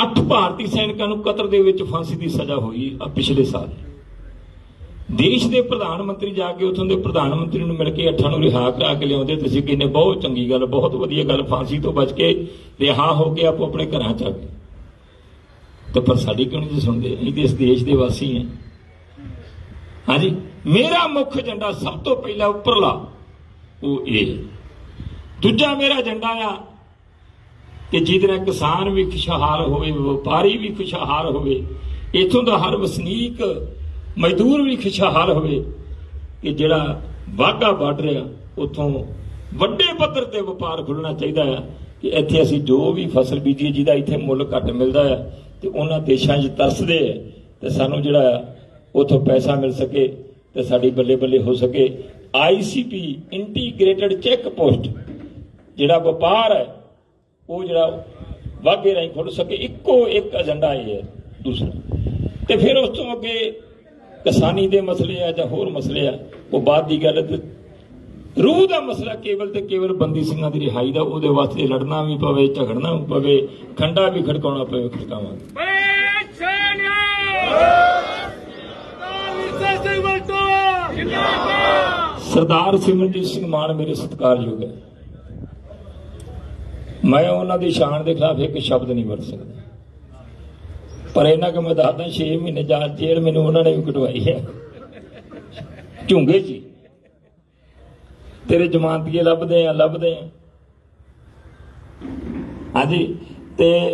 ਅੱਠ ਭਾਰਤੀ ਸੈਨਿਕਾਂ ਨੂੰ ਕਤਰ ਦੇ ਵਿੱਚ ਫਾਂਸੀ ਦੀ ਸਜ਼ਾ ਹੋਈ ਆ ਪਿਛਲੇ ਸਾਲ। ਦੇਸ਼ ਦੇ ਪ੍ਰਧਾਨ ਮੰਤਰੀ ਜਾ ਕੇ ਉਥੋਂ ਦੇ ਪ੍ਰਧਾਨ ਮੰਤਰੀ ਨੂੰ ਮਿਲ ਕੇ ਅੱਠਾਂ ਨੂੰ ਰਿਹਾ ਕਰਾ ਕੇ ਲਿਆਉਂਦੇ ਤੁਸੀਂ ਕਹਿੰਦੇ ਬਹੁਤ ਚੰਗੀ ਗੱਲ, ਬਹੁਤ ਵਧੀਆ ਗੱਲ, ਫਾਂਸੀ ਤੋਂ ਬਚ ਕੇ ਰਿਹਾ ਹੋ ਕੇ ਆਪੋ ਆਪਣੇ ਘਰਾਂ ਚ ਆ ਗਏ। ਤੇ ਪਰ ਸਾਡੀ ਕਿਉਂ ਨਹੀਂ ਸੁਣਦੇ? ਅਸੀਂ ਤੇ ਇਸ ਦੇਸ਼ ਦੇ ਵਾਸੀ ਹਾਂ ਹਾਂਜੀ, ਮੇਰਾ ਮੁੱਖ ਏਜੰਡਾ ਸਭ ਤੋਂ ਪਹਿਲਾਂ ਉੱਪਰਲਾ ਉਹ ਇਹ ਦੂਜਾ ਮੇਰਾ ਏਜੰਡਾ ਆ ਕਿ ਜਿਹਦੇ ਨਾਲ ਕਿਸਾਨ ਵੀ ਖੁਸ਼ਹਾਲ ਹੋਵੇ, ਵਪਾਰੀ ਵੀ ਖੁਸ਼ਹਾਲ ਹੋਵੇ, ਇਥੋਂ ਦਾ ਹਰ ਵਸਨੀਕ, ਮਜ਼ਦੂਰ ਵੀ ਖੁਸ਼ਹਾਲ ਹੋਵੇ, ਕਿ ਜਿਹੜਾ ਵਾਗਾ ਬਾਰਡਰ ਆ ਉਥੋਂ ਵੱਡੇ ਪੱਧਰ ਤੇ ਵਪਾਰ ਖੁੱਲਣਾ ਚਾਹੀਦਾ ਹੈ, ਕਿ ਇੱਥੇ ਅਸੀਂ ਜੋ ਵੀ ਫਸਲ ਬੀਜੀਏ ਜਿਹਦਾ ਇੱਥੇ ਮੁੱਲ ਘੱਟ ਮਿਲਦਾ ਹੈ, ਤੇ ਉਹਨਾਂ ਦੇਸ਼ਾਂ 'ਚ ਤਰਸਦੇ ਹੈ, ਤੇ ਸਾਨੂੰ ਜਿਹੜਾ ਉਥੋਂ ਪੈਸਾ ਮਿਲ ਸਕੇ, ਤੇ ਸਾਡੀ ਬੱਲੇ ਬੱਲੇ ਹੋ ਸਕੇ। ਆਈਸੀਪੀ ਇੰਟੀਗ੍ਰੇਟਡ ਚੈੱਕ ਪੋਸਟ ਜਿਹੜਾ ਵਪਾਰ ਹੈ ਉਹ ਜਿਹੜਾ ਵਾਗੇ ਰਾਹੀਂ ਖੁੱਲ ਸਕੇ ਇੱਕੋ ਇੱਕ ਏਜੰਡਾ ਇਹ ਹੈ ਦੂਸਰਾ। ਤੇ ਫਿਰ ਉਸ ਤੋਂ ਅੱਗੇ ਕਿਸਾਨੀ ਦੇ ਮਸਲੇ ਆ ਜਾਂ ਹੋਰ ਮਸਲੇ ਆ ਉਹ ਬਾਅਦ ਦੀ ਗੱਲ ਹੈ ਤੇ ਰੂਹ ਦਾ ਮਸਲਾ ਕੇਵਲ ਤੇ ਕੇਵਲ ਬੰਦੀ ਸਿੰਘਾਂ ਦੀ ਰਿਹਾਈ ਦਾ ਉਹਦੇ ਵਾਸਤੇ ਲੜਨਾ ਵੀ ਪਵੇ ਝਗੜਨਾ ਵੀ ਪਵੇ ਖੰਡਾ ਵੀ ਖੜਕਾਉਣਾ ਪਵੇ ਖੜਕਾਵਾਂਗੇ। ਸਰਦਾਰ ਸਿਮਰਨਜੀਤ ਸਿੰਘ ਮਾਨ ਮੇਰੇ ਸਤਿਕਾਰਯੋਗ ਹੈ। ਮੈਂ ਉਹਨਾਂ ਦੀ ਸ਼ਾਨ ਦੇ ਖਿਲਾਫ ਇੱਕ ਸ਼ਬਦ ਨਹੀਂ ਵਰਤ ਸਕਦਾ। ਪਰ ਇਹਨਾਂ ਕਿ ਮੈਂ ਦੱਸਦਾ 6 ਮਹੀਨੇ ਜਾਂ ਜੇਲ੍ਹ ਮੈਨੂੰ ਉਹਨਾਂ ਨੇ ਵੀ ਕਟਵਾਈ ਹੈ। ਝੁੰਗੇ ਜੀ। ਤੇਰੇ ਜ਼ਮਾਨਤੀਏ ਲੱਭਦੇ ਆ ਲੱਭਦੇ ਆ। ਹਾਂਜੀ, ਤੇ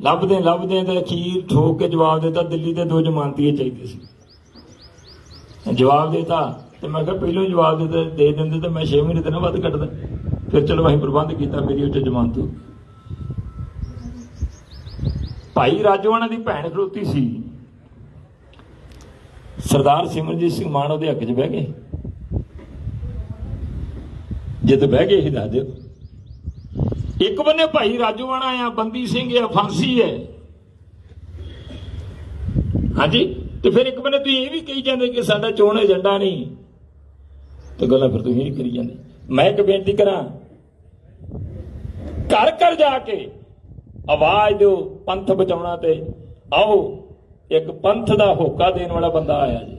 ਲੱਭਦੇ ਲੱਭਦੇ ਤੇ ਅਖੀਰ ਠੋਕ ਕੇ ਜਵਾਬ ਦਿੱਤਾ, ਦਿੱਲੀ ਦੇ ਦੋ ਜ਼ਮਾਨਤੀਏ ਚਾਹੀਦੇ ਸੀ। ਜਵਾਬ ਦੇਤਾ ਤੇ ਮੈਂ ਕਿਹਾ ਪਹਿਲਾਂ ਜਵਾਬ ਦੇ ਦੇ- ਦਿੰਦੇ ਤੇ ਮੈਂ 6 ਮਹੀਨੇ ਤੇ ਨਾ ਵੱਧ ਕੱਟਦਾ ਫਿਰ ਚਲੋ ਅਸੀਂ ਪ੍ਰਬੰਧ ਕੀਤਾ ਮੇਰੀ ਉੱਤੇ ਜ਼ਮਾਨਤ। ਹੋ ਭਾਈ ਰਾਜੋਆਣਾ ਦੀ ਭੈਣ ਖਲੋਤੀ ਸੀ। ਸਰਦਾਰ ਸਿਮਰਜੀਤ ਸਿੰਘ ਮਾਨ ਉਹਦੇ ਹੱਕ 'ਚ ਬਹਿ ਗਏ। ਜੇ ਤੇ ਬਹਿ ਗਏ ਹੀ ਦੱਸ ਦਿਓ। ਇੱਕ ਬੰਨੇ ਭਾਈ ਰਾਜੋਆਣਾ ਆ, ਬੰਦੀ ਸਿੰਘ ਆ, ਫਾਂਸੀ ਹੈ ਹਾਂਜੀ? ਤੇ ਫਿਰ ਇੱਕ ਬੰਨੇ ਤੁਸੀਂ ਇਹ ਵੀ ਕਹੀ ਜਾਂਦੇ ਕਿ ਸਾਡਾ ਚੋਣ ਏਜੰਡਾ ਨਹੀਂ। ਤੇ ਗੱਲਾਂ ਫਿਰ ਤੁਸੀਂ ਹੀ ਕਰੀ ਜਾਂਦੇ। ਮੈਂ ਇੱਕ ਬੇਨਤੀ ਕਰਾਂ। ਘਰ ਘਰ ਜਾ ਕੇ ਆਵਾਜ਼ ਦਿਓ ਪੰਥ ਬਚਾਉਣਾ ਤੇ। ਆਓ, ਇੱਕ ਪੰਥ ਦਾ ਹੋਕਾ ਦੇਣ ਵਾਲਾ ਬੰਦਾ ਆਇਆ ਜੀ।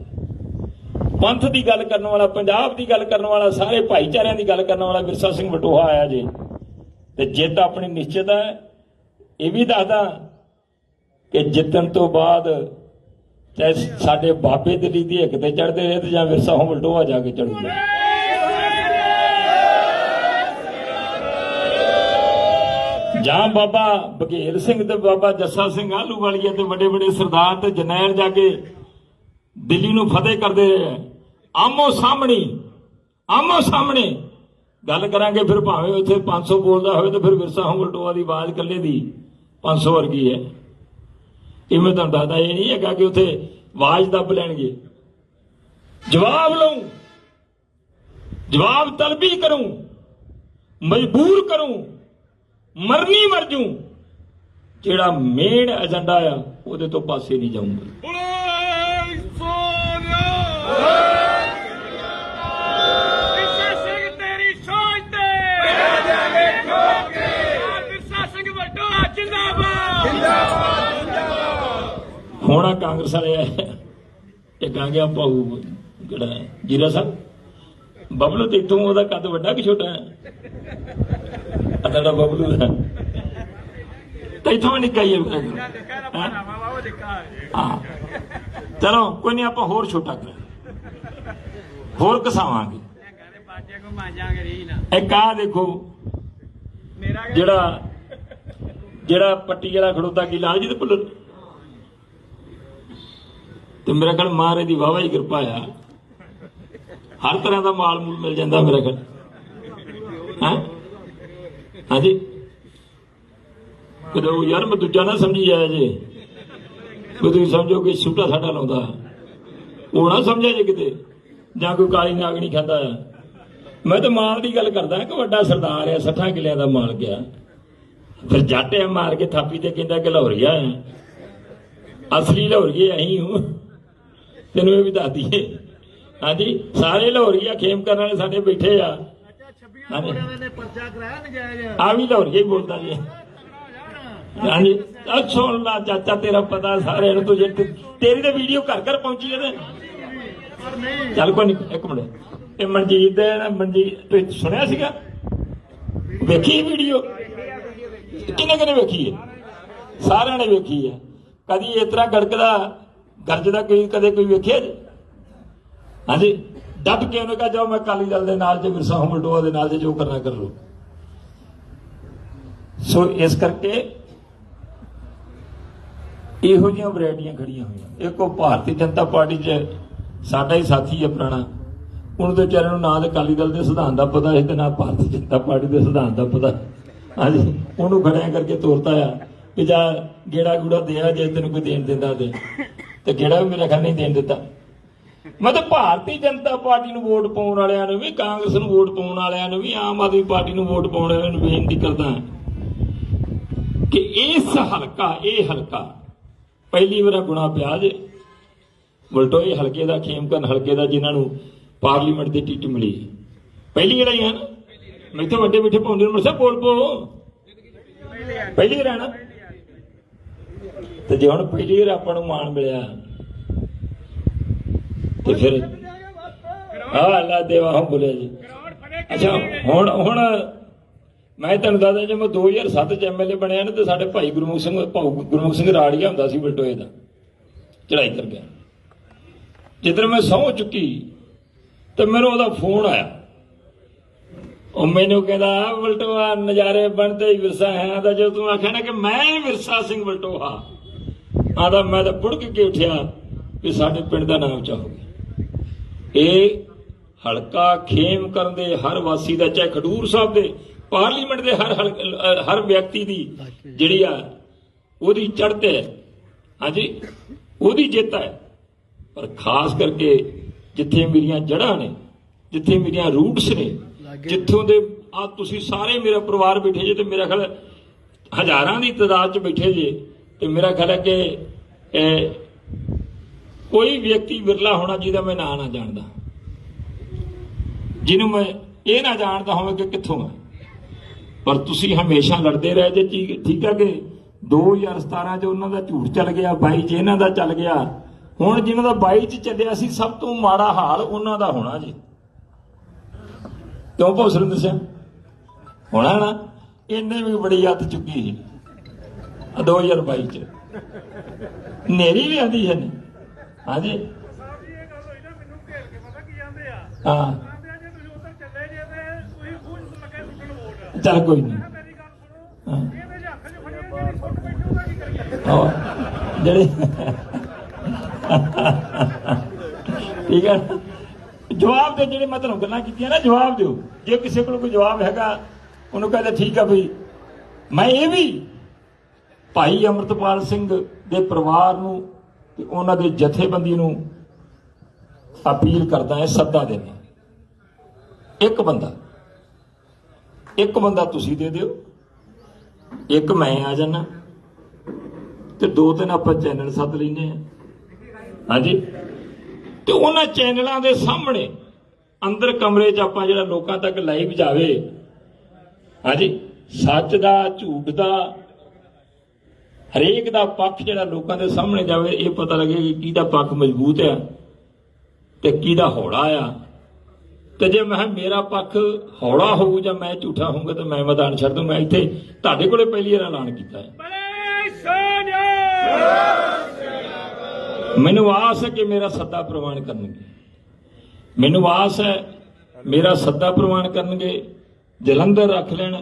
ਪੰਥ ਦੀ ਗੱਲ ਕਰਨ ਵਾਲਾ, ਪੰਜਾਬ ਦੀ ਗੱਲ ਕਰਨ ਵਾਲਾ, ਸਾਰੇ ਭਾਈਚਾਰਿਆਂ ਦੀ ਗੱਲ ਕਰਨ ਵਾਲਾ ਵਿਰਸਾ ਸਿੰਘ ਬਟੋਹਾ ਆਇਆ ਜੀ। ਤੇ ਜਿੱਤ ਆਪਣੀ ਨਿਸ਼ਚਿਤ ਹੈ। ਇਹ ਵੀ ਦੱਸਦਾ ਕਿ ਜਿੱਤਣ ਤੋਂ ਬਾਅਦ ਚਾਹੇ ਸਾਡੇ ਬਾਬੇ ਦਿੱਲੀ ਦੀ ਹਿੱਕ ਤੇ ਚੜਦੇ ਰਹੇ ਤੇ ਜਾਂ ਵਿਰਸਾ ਹੋਂ ਬਲਟੋਆ ਜਾ ਕੇ ਚੜੂਗਾ ਜਾਂ ਬਾਬਾ ਬਘੇਲ ਸਿੰਘ ਤੇ ਬਾਬਾ ਜੱਸਾ ਸਿੰਘ ਆਲੂ ਵਾਲੀਆ ਤੇ ਵੱਡੇ ਵੱਡੇ ਸਰਦਾਰ ਤੇ ਜਨੈਲ ਜਾ ਕੇ ਦਿੱਲੀ ਨੂੰ ਫਤਿਹ ਕਰਦੇ ਰਹੇ ਆ। ਆਮੋ ਸਾਹਮਣੀ, ਆਮੋ ਸਾਹਮਣੇ। ਗੱਲ ਕਰਾਂਗੇ ਫਿਰ ਭਾਵੇਂ ਉੱਥੇ 500 ਬੋਲਦਾ ਹੋਵੇ ਤਾਂ ਫਿਰ ਵਿਰਸਾ ਹੋਂ ਬਲਟੋਆ ਦੀ ਆਵਾਜ਼ ਇਕੱਲੇ ਦੀ 500 ਵਰਗੀ ਹੈ। ਇਹ ਮੈਂ ਤੁਹਾਨੂੰ ਦੱਸਦਾ ਇਹ ਨਹੀਂ ਹੈਗਾ ਕਿ ਉੱਥੇ ਆਵਾਜ਼ ਦੱਬ ਲੈਣਗੇ। ਜਵਾਬ ਲਊ, ਜਵਾਬ ਤਲਬੀ ਕਰੂੰ, ਮਜਬੂਰ ਕਰੂੰ। ਮਰਨੀ ਮਰ ਜੂ। ਜਿਹੜਾ ਮੇਨ ਏਜੰਡਾ ਆ ਉਹਦੇ ਤੋਂ ਪਾਸੇ ਨਹੀਂ ਜਾਊਂਗਾ। ਹੁਣ ਕਾਂਗਰਸ ਵਾਲੇ ਆਏ ਇੱਕ ਆ ਗਿਆ ਭਾਊ ਜਿਹੜਾ ਜੀਰਾ ਸਾਹਿਬ ਬਬਲੂ ਤੇ ਤੂੰ ਉਹਦਾ ਕੱਦ ਵੱਡਾ ਕਿ ਛੋਟਾ ਹੈ? ਆ ਤੁਹਾਡਾ ਬਬਲੂ ਹੈ ਤੈਥੋਂ ਨਿੱਕਾ ਹੀ ਹੈ ਮੇਰਾ ਦੇਖਾ ਨਾ ਪਾਣਾ ਵਾ ਉਹ ਦੇਖਾ ਹਾਂ ਚਲੋ ਕੋਈ ਨਹੀਂ ਆਪਾਂ ਹੋਰ ਛੋਟਾ ਕਰਾਂਗੇ ਹੋਰ ਕਸਾਵਾਂਗੇ ਇੱਕ ਆ ਦੇਖੋ ਜਿਹੜਾ ਜਿਹੜਾ ਪੱਟੀ ਵਾਲਾ ਖੜੋਤਾ ਕੀ ਲਾਲਜੀਤ ਭੁੱਲਰ ਤੇ ਮੇਰਾ ਖਿਆਲ ਮਾਰੇ ਦੀ ਵਾਵਾ ਹੀ ਕਿਰਪਾ ਆ ਹਰ ਤਰ੍ਹਾਂ ਦਾ ਮਾਲ ਮੂਲ ਮਿਲ ਜਾਂਦਾ ਮੇਰਾ ਖਿਆਲ ਹਾਂ ਹਾਂਜੀ। ਕਦੋਂ ਯਾਰ ਮੈਂ ਦੂਜਾ ਨਾ ਸਮਝੀ ਜਾਇਆ ਜੇ। ਵੀ ਤੁਸੀਂ ਸਮਝੋ ਕਿ ਛੂਟਾ ਸਾਡਾ ਲਾਉਂਦਾ। ਉਹ ਨਾ ਸਮਝਿਆ ਜੇ ਕਿਤੇ। ਜਾਂ ਕੋਈ ਕਾਲੀ ਨਾਗ ਨਾਗਣੀ ਖਾਂਦਾ ਆ। ਮੈਂ ਤਾਂ ਮਾਲ ਦੀ ਗੱਲ ਕਰਦਾ ਕਿ ਵੱਡਾ ਸਰਦਾਰ ਆ 60 ਕਿਲਿਆਂ ਦਾ ਮਾਲ ਗਿਆ ਫਿਰ ਜਾਟੇ ਮਾਰ ਕੇ ਥਾਪੀ ਤੇ ਕਹਿੰਦਾ ਕਿ ਲਾਹੌਰੀਆ ਆ। ਅਸਲੀ ਲਾਹੌਰੀਏ ਅਹੀਂ ਹੂੰ। ਤੈਨੂੰ ਇਹ ਵੀ ਦੱਸ ਦਈਏ। ਹਾਂਜੀ, ਸਾਰੇ ਲਾਹੌਰੀਆ ਖੇਮ ਕਰਨ ਵਾਲੇ ਸਾਡੇ ਬੈਠੇ ਆ। ਆ ਵੀ ਲਾਹੌਰੀਆ ਹੀ ਬੋਲਦਾ ਜੀ। ਹਾਂਜੀ। ਸੁਣ ਲਾ ਚਾਚਾ ਤੇਰਾ ਪਤਾ ਸਾਰਿਆਂ ਨੂੰ ਤੂੰ ਜੇ ਤੇ- ਤੇਰੀ ਤੇ ਵੀਡੀਓ ਘਰ ਘਰ ਪਹੁੰਚੀ ਤੇ ਚੱਲ ਕੋਈ ਨਹੀਂ ਇੱਕ ਮਿੰਟ। ਇਹ ਮਨਜੀਤ ਦੇ ਨਾ ਮਨਜੀਤ ਤੁਸੀਂ ਸੁਣਿਆ ਸੀਗਾ? ਵੇਖੀ ਵੀਡੀਓ? ਕਿੰਨੇ ਕਿੰਨੇ ਵੇਖੀ ਹੈ ਸਾਰਿਆਂ ਨੇ ਵੇਖੀ ਹੈ ਕਦੀ ਇਸ ਤਰ੍ਹਾਂ ਗੜਕਦਾ ਗਰਜਦਾ ਕੋਈ ਕਦੇ ਕੋਈ ਵੇਖਿਆ ਜੀ? ਹਾਂਜੀ। ਡੱਟ ਕੇ ਉਹਨੇ ਕਹਾ, ਜਾਓ ਮੈਂ ਕਾਲੀ ਦਲ ਦੇ ਨਾਲ ਜੇ ਵਿਰਸਾ ਹਮਲਟੋਆ ਦੇ ਨਾਲ ਜੇ ਜੋ ਕਰਨਾ ਕਰ ਲਓ। ਸੋ ਇਸ ਕਰਕੇ ਇਹੋ ਜਿਹੀਆਂ ਵੈਰਾਈਟੀਆਂ ਖੜੀਆਂ ਹੋਈਆਂ। ਇੱਕ ਉਹ ਭਾਰਤੀ ਜਨਤਾ ਪਾਰਟੀ 'ਚ ਸਾਡਾ ਹੀ ਸਾਥੀ ਹੈ ਪੁਰਾਣਾ। ਉਹਨੂੰ ਤੇ ਵਿਚਾਰੇ ਨੂੰ ਨਾ ਤੇ ਅਕਾਲੀ ਦਲ ਦੇ ਸਿਧਾਂਤ ਦਾ ਪਤਾ ਹੈ ਤੇ ਨਾ ਭਾਰਤੀ ਜਨਤਾ ਪਾਰਟੀ ਦੇ ਸਿਧਾਂਤ ਦਾ ਪਤਾ। ਹਾਂਜੀ, ਉਹਨੂੰ ਖੜਿਆ ਕਰਕੇ ਤੋਰਤਾ ਆ ਕਿ ਜਾ ਗੇੜਾ ਗੂੜਾ ਦਿਆ ਜੇ ਤੈਨੂੰ ਕੋਈ ਦੇਣ ਦਿੰਦਾ ਤੇ। ਤੇ ਗੇੜਾ ਵੀ ਮੇਰਾ ਖਿਆਲ ਨਹੀਂ ਦੇਣ ਦਿੱਤਾ। ਮਤਲਬ ਭਾਰਤੀ ਜਨਤਾ ਪਾਰਟੀ ਨੂੰ ਵੋਟ ਪਾਉਣ ਵਾਲਿਆਂ ਨੂੰ ਵੀ, ਕਾਂਗਰਸ ਨੂੰ ਵੋਟ ਪਾਉਣ ਵਾਲਿਆਂ ਨੂੰ ਵੀ, ਆਮ ਆਦਮੀ ਪਾਰਟੀ ਨੂੰ ਵੋਟ ਪਾਉਣ ਵਾਲਿਆਂ ਨੂੰ ਬੇਨਤੀ ਕਰਦਾ ਕਿ ਇਸ ਹਲਕਾ, ਇਹ ਹਲਕਾ ਪਹਿਲੀ ਵਾਰ ਗੁਣਾ ਪਿਆ ਜੇ। ਵਲਟੋਏ ਹਲਕੇ ਦਾ ਖੇਮਕਰਨ ਹਲਕੇ ਦਾ ਜਿਨ੍ਹਾਂ ਨੂੰ ਪਾਰਲੀਮੈਂਟ ਦੀ ਟਿਕਟ ਮਿਲੀ। ਪਹਿਲੀ ਲੜਾਈ ਹੀ ਹੈ ਨਾ ਮੈਥੋਂ ਵੱਡੇ ਬਿਠੇ ਪਾਉਂਦੇ ਨੇ ਮਰਸਾ ਬੋਲ ਪੋ ਪਹਿਲੀ ਵਾਰ ਤੇ ਜੇ ਹੁਣ ਪਹਿਲੀ ਵਾਰ ਆਪਾਂ ਨੂੰ ਮਾਣ ਮਿਲਿਆ ਤੇ ਫਿਰ ਆ ਅੱਲਾ ਦੇਵਾ ਹਮ ਬੋਲਿਆ ਜੀ। ਅੱਛਾ, ਹੁਣ ਹੁਣ ਮੈਂ ਤੁਹਾਨੂੰ ਦੱਸਦਾ, ਜੇ ਮੈਂ 2007 ਚ ਐਮਐਲਏ ਬਣਿਆ ਨਾ, ਤੇ ਸਾਡੇ ਭਾਈ ਗੁਰਮੁਖ ਸਿੰਘ, ਭਾਊ ਗੁਰਮੁਖ ਸਿੰਘ ਰਾੜੀਆ ਹੁੰਦਾ ਸੀ ਬਲਟੋਏ ਦਾ ਚੜਾਈ ਕਰ ਗਿਆ। ਜਿੱਦਣ ਮੈਂ ਸਹੁੰ ਚੁੱਕੀ, ਤੇ ਮੈਨੂੰ ਉਹਦਾ ਫੋਨ ਆਇਆ। ਉਹ ਮੈਨੂੰ ਕਹਿੰਦਾ ਬਲਟੋਆ, ਨਜ਼ਾਰੇ ਬਣਦੇ ਹੀ ਵਿਰਸਾ ਹੈ। ਤਾਂ ਜਦੋਂ ਤੂੰ ਆਖਿਆ ਨਾ ਕਿ ਮੈਂ ਵਿਰਸਾ ਸਿੰਘ ਬਲਟੋਆ ਆਦਾ ਮੈਂ ਤਾਂ ਪੁੜਕ ਕੇ ਉੱਠਿਆ ਕਿ ਸਾਡੇ ਪਿੰਡ ਦਾ ਨਾਮ ਚਾਹੋਗੇ। ਇਹ ਹਲਕਾ ਖੇਮ ਕਰਨ ਦੇ ਹਰ ਵਾਸੀ ਦਾ ਚਾਹੇ ਖਡੂਰ ਸਾਹਿਬ ਦੇ ਪਾਰਲੀਮੈਂਟ ਦੇ ਹਰ ਹਰ ਵਿਅਕਤੀ ਦੀ ਜਿਹੜੀ ਆ ਉਹਦੀ ਚੜ੍ਹਤ ਹੈ। ਹਾਂਜੀ ਉਹਦੀ ਜਿੱਤ ਹੈ। ਪਰ ਖਾਸ ਕਰਕੇ ਜਿੱਥੇ ਮੇਰੀਆਂ ਜੜ੍ਹਾਂ ਨੇ ਜਿੱਥੇ ਮੇਰੀਆਂ ਰੂਟਸ ਨੇ ਜਿੱਥੋਂ ਦੇ ਆ ਤੁਸੀਂ ਸਾਰੇ ਮੇਰਾ ਪਰਿਵਾਰ ਬੈਠੇ ਜੇ ਤੇ ਮੇਰਾ ਖਿਆਲ ਹਜ਼ਾਰਾਂ ਦੀ ਤਾਦਾਦ 'ਚ ਬੈਠੇ ਜੇ ਤੇ ਮੇਰਾ ਖਿਆਲ ਹੈ ਕਿ ਕੋਈ ਵਿਅਕਤੀ ਵਿਰਲਾ ਹੋਣਾ ਜਿਹਦਾ ਮੈਂ ਨਾਂ ਨਾ ਜਾਣਦਾ। ਜਿਹਨੂੰ ਮੈਂ ਇਹ ਨਾ ਜਾਣਦਾ ਹੋਵੇ ਕਿ ਕਿੱਥੋਂ ਹੈ ਪਰ ਤੁਸੀਂ ਹਮੇਸ਼ਾ ਲੜਦੇ ਰਹੇ ਜੇ, ਠੀਕ- ਹੈ ਕਿ 2017 ਚ ਉਹਨਾਂ ਦਾ ਝੂਠ ਚੱਲ ਗਿਆ 22 ਚ ਇਹਨਾਂ ਦਾ ਚੱਲ ਗਿਆ। ਹੁਣ ਜਿਨ੍ਹਾਂ ਦਾ 22 ਚ ਚੱਲਿਆ ਸੀ, ਸਭ ਤੋਂ ਮਾੜਾ ਹਾਲ ਉਹਨਾਂ ਦਾ ਹੋਣਾ ਜੀ। ਕਿਉਂ ਭੌਸਰਨ ਦੱਸਿਆ? ਹੋਣਾ ਨਾ? ਇਹਨੇ ਵੀ ਬੜੀ ਹੱਥ ਚੁੱਕੀ ਸੀ। ਆਹ 2022 ਚ। ਨੇਰੀ ਵੀ ਆਂਦੀ ਹੈ ਨੇ ਹਾਂਜੀ। ਸਾਹਿਬ ਜੀ ਇਹ ਗੱਲ ਹੋਈ ਨਾ ਮੈਨੂੰ ਘੇਰ ਕੇ ਪਤਾ ਕੀ ਜਾਂਦੇ ਆ। ਹਾਂ। ਚੱਲੇ ਕੋਈ ਨਹੀਂ। ਹਾਂ। ਜਿਹੜੀ ਠੀਕ ਹੈ? ਜਵਾਬ ਦੇ ਜਿਹੜੇ ਮੈਂ ਤੁਹਾਨੂੰ ਗੱਲਾਂ ਕੀਤੀਆਂ ਨਾ ਜਵਾਬ ਦਿਓ। ਜੇ ਕਿਸੇ ਕੋਲ ਕੋਈ ਜਵਾਬ ਹੈਗਾ ਉਹਨੂੰ ਕਹਿੰਦੇ ਠੀਕ ਆ ਬਈ ਮੈਂ ਇਹ ਵੀ ਭਾਈ ਅਮਰਤਪਾਲ ਸਿੰਘ ਦੇ ਪਰਿਵਾਰ ਨੂੰ ਤੇ ਉਹਨਾਂ ਦੇ ਜਥੇਬੰਦੀ ਨੂੰ ਅਪੀਲ ਕਰਦਾ ਹੈ, ਸੱਦਾ ਦੇਣਾ ਇੱਕ ਬੰਦਾ ਇੱਕ ਬੰਦਾ ਤੁਸੀਂ ਦੇ ਦਿਓ, ਇੱਕ ਮੈਂ ਆ ਜਾਣਾ ਤੇ ਦੋ ਤਿੰਨ ਆਪਾਂ ਚੈਨਲ ਸੱਦ ਲੈਨੇ ਆ ਹਾਂਜੀ? ਤੇ ਉਹਨਾਂ ਚੈਨਲਾਂ ਦੇ ਸਾਹਮਣੇ ਅੰਦਰ ਕਮਰੇ 'ਚ ਆਪਾਂ ਜਿਹੜਾ ਲੋਕਾਂ ਤੱਕ ਲਾਈਵ ਜਾਵੇ। ਹਾਂਜੀ? ਸੱਚ ਦਾ, ਝੂਠ ਦਾ ਹਰੇਕ ਦਾ ਪੱਖ ਜਿਹੜਾ ਲੋਕਾਂ ਦੇ ਸਾਹਮਣੇ ਜਾਵੇ, ਇਹ ਪਤਾ ਲੱਗੇ ਕਿ ਕਿਹਦਾ ਪੱਖ ਮਜ਼ਬੂਤ ਆ ਤੇ ਕਿਹਦਾ ਹੌਲਾ ਆ। ਤੇ ਜੇ ਮੈਂ ਕਿਹਾ ਮੇਰਾ ਪੱਖ ਹੌਲਾ ਹੋਊ ਜਾਂ ਮੈਂ ਝੂਠਾ ਹੋਊਗਾ ਤਾਂ ਮੈਂ ਮੈਦਾਨ ਛੱਡ ਦੂੰ ਮੈਂ ਇੱਥੇ ਤੁਹਾਡੇ ਕੋਲੇ ਪਹਿਲੀ ਵਾਰ ਐਲਾਨ ਕੀਤਾ ਹੈ। ਮੈਨੂੰ ਆਸ ਹੈ ਕਿ ਮੇਰਾ ਸੱਦਾ ਪ੍ਰਵਾਨ ਕਰਨਗੇ। ਮੈਨੂੰ ਆਸ ਹੈ ਮੇਰਾ ਸੱਦਾ ਪ੍ਰਵਾਨ ਕਰਨਗੇ। ਜਲੰਧਰ ਰੱਖ ਲੈਣ,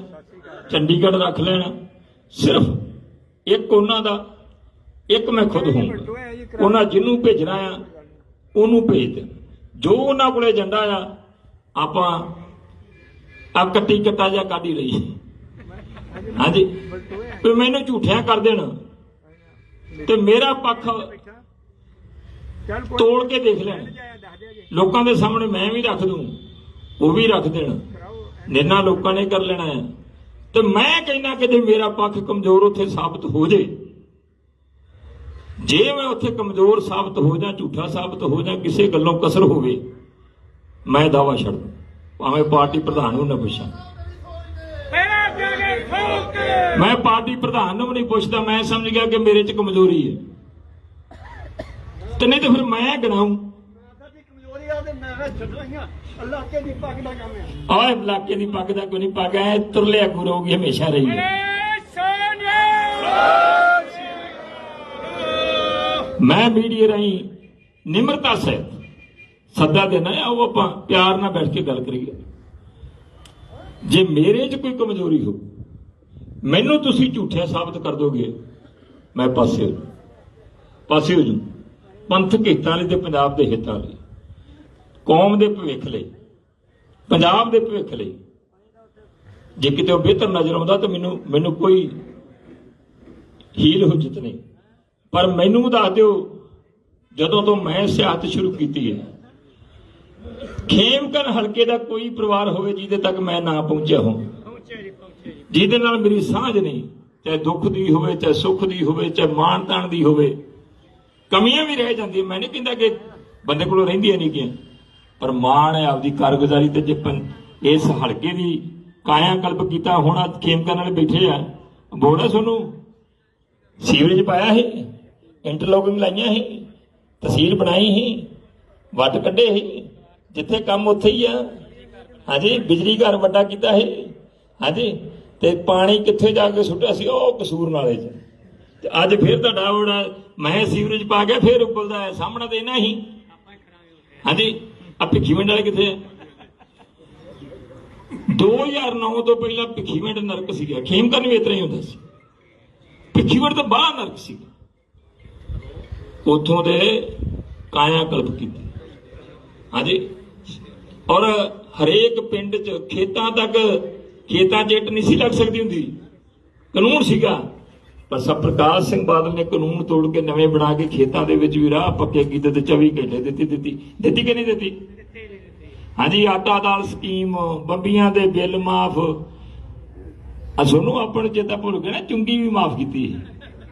ਚੰਡੀਗੜ੍ਹ ਰੱਖ ਲੈਣ, ਸਿਰਫ ਇੱਕ ਉਹਨਾਂ ਦਾ ਇੱਕ ਮੈਂ ਖੁਦ ਹੋਊਂਗਾ ਉਹਨਾਂ ਜਿਹਨੂੰ ਭੇਜਣਾ ਆ ਉਹਨੂੰ ਭੇਜ ਦੇ। ਜੋ ਉਹਨਾਂ ਕੋਲੇ ਏਜੰਡਾ ਆ ਆਪਾਂ ਆ ਕੱਟੀ ਕੱਟਾ ਜਾਂ ਕੱਢ ਹੀ ਲਈ। ਹਾਂਜੀ। ਵੀ ਮੈਨੂੰ ਝੂਠਿਆਂ ਕਰ ਦੇਣ। ਤੇ ਮੇਰਾ ਪੱਖ ਤੋੜ ਕੇ ਦੇਖ ਲੈਣ। ਲੋਕਾਂ ਦੇ ਸਾਹਮਣੇ ਮੈਂ ਵੀ ਰੱਖ ਦੂੰ ਉਹ ਵੀ ਰੱਖ ਦੇਣ। ਨਿਰਣਾ ਲੋਕਾਂ ਨੇ ਕਰ ਲੈਣਾ ਹੈ ਤੇ ਮੈਂ ਕਹਿੰਦਾ ਕਿ ਜੇ ਮੇਰਾ ਪੱਖ ਕਮਜ਼ੋਰ ਉੱਥੇ ਸਾਬਤ ਹੋ ਜੇ ਜੇ ਮੈਂ ਉੱਥੇ ਕਮਜ਼ੋਰ ਸਾਬਤ ਹੋ ਜਾਂ ਝੂਠਾ ਸਾਬਤ ਹੋ ਜਾਂ ਕਿਸੇ ਗੱਲੋਂ ਕਸਰ ਹੋਵੇ ਮੈਂ ਦਾਵਾ ਛੱਡ ਦੂੰ। ਭਾਵੇਂ ਪਾਰਟੀ ਪ੍ਰਧਾਨ ਨੂੰ ਨਾ ਪੁੱਛਾਂ। ਮੈਂ ਪਾਰਟੀ ਪ੍ਰਧਾਨ ਨੂੰ ਵੀ ਨਹੀਂ ਪੁੱਛਦਾ ਮੈਂ ਸਮਝ ਗਿਆ ਕਿ ਮੇਰੇ 'ਚ ਕਮਜ਼ੋਰੀ ਹੈ। ਤੇ ਨਹੀਂ ਤੇ ਫਿਰ ਮੈਂ ਗਣਾਉਂ ਆ। ਆਹ ਇਲਾਕੇ ਦੀ ਪੱਗ ਦਾ ਕੋਈ ਨਹੀਂ, ਪੱਗ ਐ ਤੁਰਲਿਆ ਗੁਰੂ ਰਹੂਗੀ ਹਮੇਸ਼ਾ ਰਹੀ ਮੈਂ ਮੀਡੀਆ ਰਾਹੀਂ ਨਿਮਰਤਾ ਸਹਿਤ ਸੱਦਾ ਦੇਣਾ ਹੈ ਉਹ ਆਪਾਂ ਪਿਆਰ ਨਾਲ ਬੈਠ ਕੇ ਗੱਲ ਕਰੀਏ। ਜੇ ਮੇਰੇ 'ਚ ਕੋਈ ਕਮਜ਼ੋਰੀ ਹੋ, ਮੈਨੂੰ ਤੁਸੀਂ ਝੂਠਿਆ ਸਾਬਤ ਕਰ ਦੋਗੇ, ਮੈਂ ਪਾਸੇ ਹੋ ਜਾਊਂ। ਪਾਸੇ ਹੋ ਜੂ ਪੰਥਕ ਹਿੱਤਾਂ ਲਈ ਤੇ ਪੰਜਾਬ ਦੇ ਹਿੱਤਾਂ ਲਈ ਕੌਮ ਦੇ ਭਵਿੱਖ ਲਈ ਪੰਜਾਬ ਦੇ ਭਵਿੱਖ ਲਈ। ਜੇ ਕਿਤੇ ਉਹ ਬਿਹਤਰ ਨਜ਼ਰ ਆਉਂਦਾ ਤਾਂ ਮੈਨੂੰ ਮੈਨੂੰ ਕੋਈ ਹੀਲ ਹੁਜਤ ਨਹੀਂ। ਪਰ ਮੈਨੂੰ ਦੱਸ ਦਿਓ ਜਦੋਂ ਤੋਂ ਮੈਂ ਸਿਆਸਤ ਸ਼ੁਰੂ ਕੀਤੀ ਹੈ ਖੇਮਕਰ ਹਲਕੇ ਦਾ ਕੋਈ ਪਰਿਵਾਰ ਹੋਵੇ ਜਿਹਦੇ ਤੱਕ ਮੈਂ ਨਾ ਪਹੁੰਚਿਆ ਹਾਂ ਜਿਹਦੇ ਨਾਲ ਮੇਰੀ ਸਾਂਝ ਨਹੀਂ ਚਾਹੇ ਦੁੱਖ ਦੀ ਹੋਵੇ ਚਾਹੇ ਸੁੱਖ ਦੀ ਹੋਵੇ ਚਾਹੇ ਮਾਣ ਤਾਣ ਦੀ ਹੋਵੇ ਕਮੀਆਂ ਵੀ ਰਹਿ ਜਾਂਦੀਆਂ। ਮੈਂ ਨਹੀਂ ਕਹਿੰਦਾ ਕਿ ਬੰਦੇ ਕੋਲੋਂ ਰਹਿੰਦੀਆਂ ਨਹੀਂ ਗਿਆ ਪਰ ਮਾਣ ਹੈ ਆਪਦੀ ਕਾਰਗੁਜ਼ਾਰੀ ਤੇ ਜੇ ਇਸ ਹਲਕੇ ਦੀ ਕਾਇਆ ਕੀਤਾ, ਹੁਣ ਆ ਖੇਮਕਰ ਨਾਲ ਬੈਠੇ ਆ। ਬੋੜਾ ਤੁਹਾਨੂੰ ਸੀਵਰੇਜ ਪਾਇਆ ਹੈ ਇੰਟਰਲੋਕਿੰਗ ਲਾਈਆਂ ਹੈ ਤਹਿਸੀਲ ਬਣਾਈ ਹੈ ਵੱਟ ਕੱਢੇ ਹੈ ਜਿੱਥੇ ਕੰਮ ਉੱਥੇ ਹੀ ਆ। ਹਾਂਜੀ, ਬਿਜਲੀ ਘਰ ਵੱਡਾ ਕੀਤਾ ਹੈ ਹਾਂਜੀ, ਤੇ ਪਾਣੀ ਕਿੱਥੇ ਜਾ ਕੇ ਸੁੱਟਿਆ ਸੀ, ਉਹ ਕਸੂਰ ਨਾਲੇ 'ਚ ਤੇ ਅੱਜ ਫਿਰ ਤੁਹਾਡਾ ਉਹਦਾ ਮੈਂ ਸੀਵਰੇਜ ਪਾ ਗਿਆ, ਫਿਰ ਉਬਲਦਾ ਹੈ ਸਾਹਮਣਾ ਤੇ ਇਹਨਾਂ ਹੀ। ਹਾਂਜੀ। ਆ ਭਿੱਖੀਵਿੰਡ ਵਾਲੇ ਕਿੱਥੇ ਆ? 2009 ਤੋਂ ਪਹਿਲਾਂ ਭਿੱਖੀਵਿੰਡ ਨਰਕ ਸੀਗਾ। ਖੇਮਕਰਨ ਵੀ ਇਤਰਾ ਹੀ ਹੁੰਦਾ ਸੀ। ਭਿੱਖੀਵਿੰਡ ਤੋਂ ਬਾਹਰ ਨਰਕ ਸੀਗਾ। ਉਥੋਂ ਦੇ ਕਾਇਆ ਕਲਪ ਕੀਤੀ। ਹਾਂਜੀ। ਔਰ ਹਰੇਕ ਪਿੰਡ 'ਚ ਖੇਤਾਂ ਤੱਕ ਖੇਤਾਂ 'ਚ ਇੱਟ ਨਹੀਂ ਸੀ ਲੱਗ ਸਕਦੀ ਹੁੰਦੀ। ਕਾਨੂੰਨ ਸੀਗਾ। ਪਰ ਸਭ ਪ੍ਰਕਾਸ਼ ਸਿੰਘ ਬਾਦਲ ਨੇ ਕਾਨੂੰਨ ਤੋੜ ਕੇ ਨਵੇਂ ਬਣਾ ਕੇ ਖੇਤਾਂ ਦੇ ਵਿੱਚ ਵੀ ਰਾਹ ਪੱਕੇ ਕੀਤੇ ਤੇ 24 ਘੰਟੇ ਦਿੱਤੀ ਦਿੱਤੀ। ਦਿੱਤੀ ਕਿ ਨਹੀਂ ਦਿੱਤੀ? ਹਾਂਜੀ, ਆਟਾ ਦਾਲ ਸਕੀਮ, ਬੰਬੀਆਂ ਦੇ ਬਿੱਲ ਮਾਫ। ਆ ਤੁਹਾਨੂੰ ਆਪਾਂ ਨੂੰ ਚੇਤਾ ਭੁੱਲ ਗਏ ਨਾ, ਚੁੰਗੀ ਵੀ ਮਾਫ ਕੀਤੀ ਹੈ